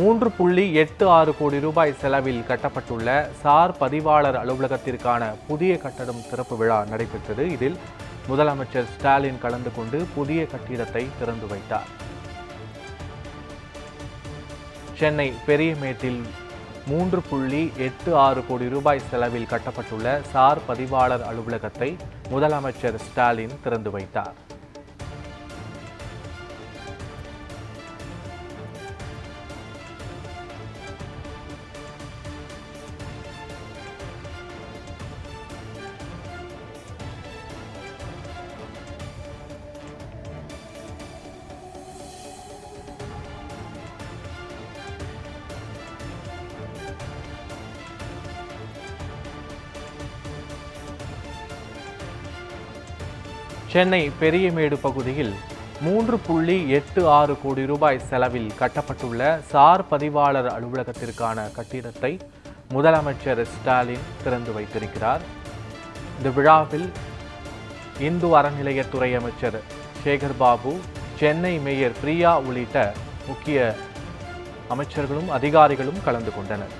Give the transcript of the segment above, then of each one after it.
மூன்று புள்ளி எட்டு ஆறு கோடி ரூபாய் செலவில் கட்டப்பட்டுள்ள சார் பதிவாளர் அலுவலகத்திற்கான புதிய கட்டடம் திறப்பு விழா நடைபெற்றது. இதில் முதலமைச்சர் ஸ்டாலின் கலந்து கொண்டு புதிய கட்டிடத்தை திறந்து வைத்தார். சென்னை பெரியமேட்டில் மூன்று புள்ளி எட்டு ஆறு கோடி ரூபாய் செலவில் கட்டப்பட்டுள்ள சார் பதிவாளர் அலுவலகத்தை முதலமைச்சர் ஸ்டாலின் திறந்து வைத்தார். சென்னை பெரியமேடு பகுதியில் மூன்று புள்ளி எட்டு ஆறு கோடி ரூபாய் செலவில் கட்டப்பட்டுள்ள சார் பதிவாளர் அலுவலகத்திற்கான கட்டிடத்தை முதலமைச்சர் ஸ்டாலின் திறந்து வைத்திருக்கிறார். இந்த விழாவில் இந்து அறநிலையத்துறை அமைச்சர் சேகர் பாபு சென்னை மேயர் பிரியா உள்ளிட்ட முக்கிய அமைச்சர்களும் அதிகாரிகளும் கலந்து கொண்டனர்.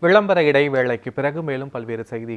விளம்பர இடைவேளைக்கு பிறகு மேலும் பல்வேறு செய்திகள்